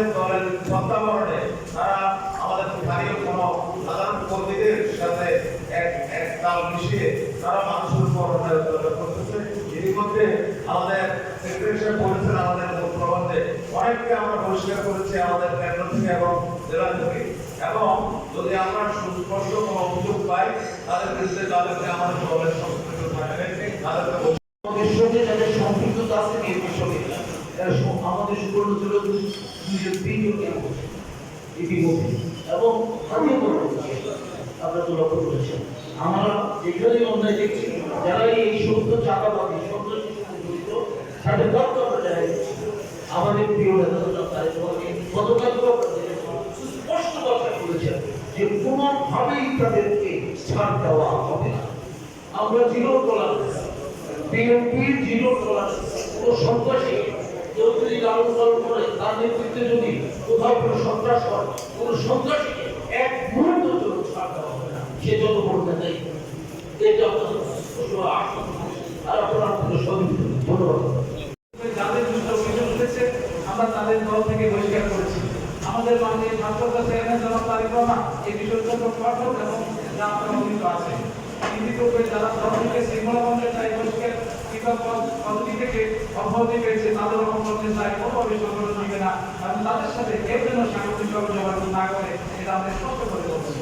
আমাদের দলের তত্ত্বাবধানে তারা আমাদের স্থানীয় কোনো সাধারণ কর্মীদের সাথে এক এক তাল মিশিয়ে তারা মানুষের উপর করতেছে ইতিমধ্যে আমাদের আমাদের প্রবন্ধে অনেককে আমরা পরিষ্কার করেছি আমাদের কেন্দ্র থেকে এবং জেলা থেকে। এবং যদি আমরা সুস্পষ্ট কোনো অভিযোগ পাই, তাদের বিরুদ্ধে তাদেরকে আমাদের দলের সংশ্লিষ্ট থাকবে তাদেরকে সব- আমাদের সুবর্ণ ছিল দুজন তিনজনকে ইতিমধ্যে এবং পড়েছে আপনারা তো লক্ষ্য করেছেন, আমরা যেখানেই অন্যায় দেখছি, যারা এই সত্য সন্ত্রাসী সাথে জড়িত, তাদের তথ্য আমরা। আমাদের প্রিয় নেতা স্পষ্ট কথা বলেছেন যে কোনোভাবেই তাদেরকে ছাড় দেওয়া হবে না আমরা জিরো টলারেন্স বিএনপির জিরো টলারেন্স কোনো সন্ত্রাসী কেউ লালন করে তার নেতৃত্বে যদি কোথাও কোনো সন্ত্রাস হয়, কোনো সন্ত্রাসীকে এক মুহূর্ত জন্য ছাড় দেওয়া হবে না। সে যত বড় নেতাই এটা আর আপনারা ধন্যবাদ। যাদের অভিযোগ আমরা তাদের দল থেকে বহিষ্কার করেছি। আমাদের মাননীয় ভারপ্রাপ্ত চেয়ারম্যান জনাব তারেক এই বিষয়ের জন্য কঠোর এবং পদ- পদবি অব্যাহতি পেয়েছে তাদের অপকর্মের দায় কোনোভাবে সংগঠন নিবে না। এবং তাদের সাথে কেউ যেন সাংগঠনিকভাবে যোগাযোগ না করে, এটা আমাদের স্পষ্ট করে বলছি